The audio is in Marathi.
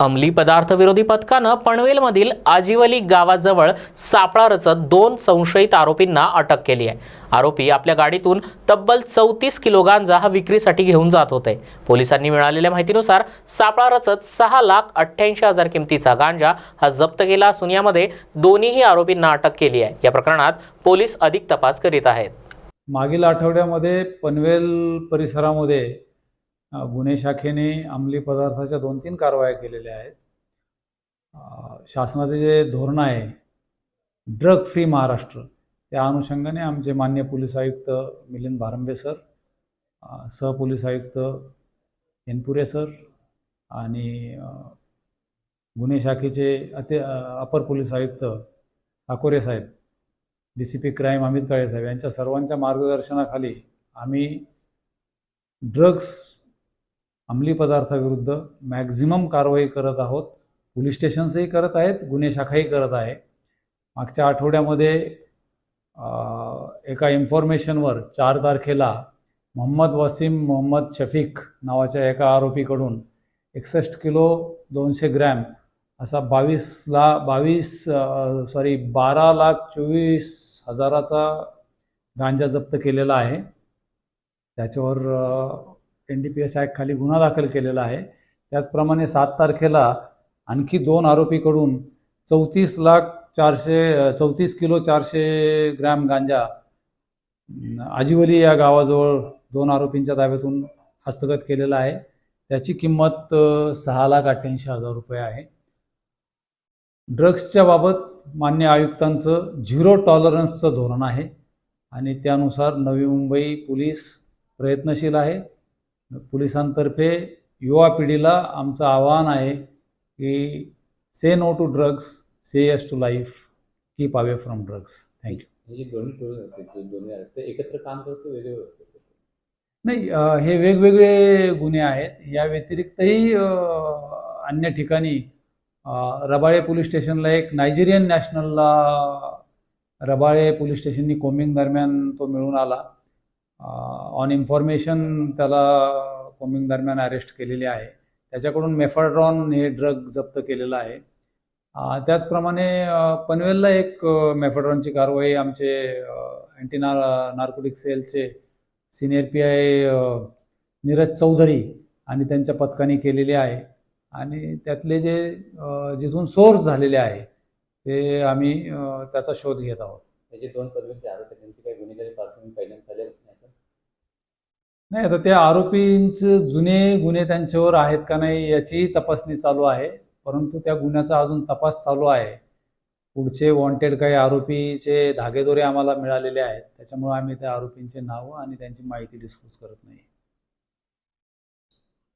अंमली पदार्थ विरोधी पथकानं पनवेलमधील आजिवली गावाजवळ सापळा रचत दोन संशयित आरोपींना अटक केली आहे. आरोपी आपल्या गाडीतून तब्बल चौतीस किलो गांजा हा विक्रीसाठी घेऊन जात होते. पोलिसांनी मिळालेल्या माहितीनुसार सापळा रचत सहा लाख अठ्ठ्याऐंशी हजार किमतीचा गांजा हा जप्त केला असून यामध्ये दोन्हीही आरोपींना अटक केली आहे. या प्रकरणात पोलीस अधिक तपास करीत आहेत. मागील आठवड्यामध्ये पनवेल परिसरामध्ये गुन्हे शाखेने अंमली पदार्थाच्या दोन तीन कारवाया केलेल्या आहेत. शासनाचे जे धोरण आहे ड्रग फ्री महाराष्ट्र त्या अनुषंगाने आमचे मान्य पोलीस आयुक्त मिलिंद भारंबे सर सहपोलीस आयुक्त एनपुरे सर आणि गुन्हे शाखेचे अति अपर पोलीस आयुक्त ठाकोरे साहेब D C P crime Amit Kale साहेब यांच्या सर्वांच्या मार्गदर्शनाखाली आम्ही ड्रग्स अंमली पदार्थाविरुद्ध मॅक्झिमम कारवाई करत आहोत. पोलीस स्टेशन्सही करत आहेत गुन्हे शाखाही करत आहे. मागच्या आठवड्यामध्ये एका इन्फॉर्मेशनवर चार तारखेला मोहम्मद वसीम मोहम्मद शफीक नावाच्या एका आरोपीकडून एकसष्ट किलो दोनशे ग्रॅम असा बावीसला बावीस सॉरी बारा लाख चोवीस हजाराचा गांजा जप्त केलेला आहे. त्याच्यावर एन डी पी एस ॲक्टखाली गुन्हा दाखल केलेला आहे. त्याचप्रमाणे सात तारखेला आणखी दोन आरोपीकडून चौतीस लाख चारशे चौतीस किलो चारशे ग्रॅम गांजा आजीवली आजिवली या गावाजवळ दोन आरोपींच्या ताब्यातून हस्तगत केलेला आहे. त्याची किंमत सहा लाख अठ्ठ्याऐंशी हजार रुपये आहे. ड्रग्सच्या बाबत मान्य आयुक्तांचं झिरो टॉलरन्सचं धोरण आहे आणि त्यानुसार नवी मुंबई पोलीस प्रयत्नशील आहे. पोलिसांतर्फे युवा पिढीला आमचं आवाहन आहे की say no to drugs say yes to life keep away from drugs thank you दोन्ही एकत्र काम करतो वेगळे नाही हे वेगवेगळे गुन्हे आहेत. या व्यतिरिक्तही अन्य ठिकाणी रबाळे पोलीस स्टेशनला एक नायजेरियन नॅशनलला रबाळे पोलीस स्टेशननी कोमिंग दरम्यान तो मिळून आला. ऑन इन्फॉर्मेशन त्याला कोमिंग दरम्यान अरेस्ट केलेली आहे. त्याच्याकडून मेफाड्रॉन हे ड्रग जप्त केलेलं आहे. त्याचप्रमाणे पनवेलला एक मेफाड्रॉनची कारवाई आमचे अँटी नार नार्कोटिक सेलचे senior P I Neeraj Chaudhari आणि त्यांच्या पथकाने केलेली आहे. आणि त्यातले जे जिथून सोर्स झालेले आहे ते आम्ही त्याचा शोध घेत आहोत. त्याचे दोन पदवीचे आरोप त्यांची काही गुन्हेगारी पार्श्वभूमी पहिल्यांदा झाल्यापासून नाही आता त्या आरोपींचे जुने गुन्हे त्यांच्यावर आहेत का नाही याची तपासणी चालू आहे. परंतु त्या गुन्ह्याचा अजून तपास चालू आहे. पुढचे वॉन्टेड काही आरोपीचे धागेदोरे आम्हाला मिळालेले आहेत. त्याच्यामुळे आम्ही त्या आरोपींचे नावं आणि त्यांची माहिती डिस्क्लोज करत नाही.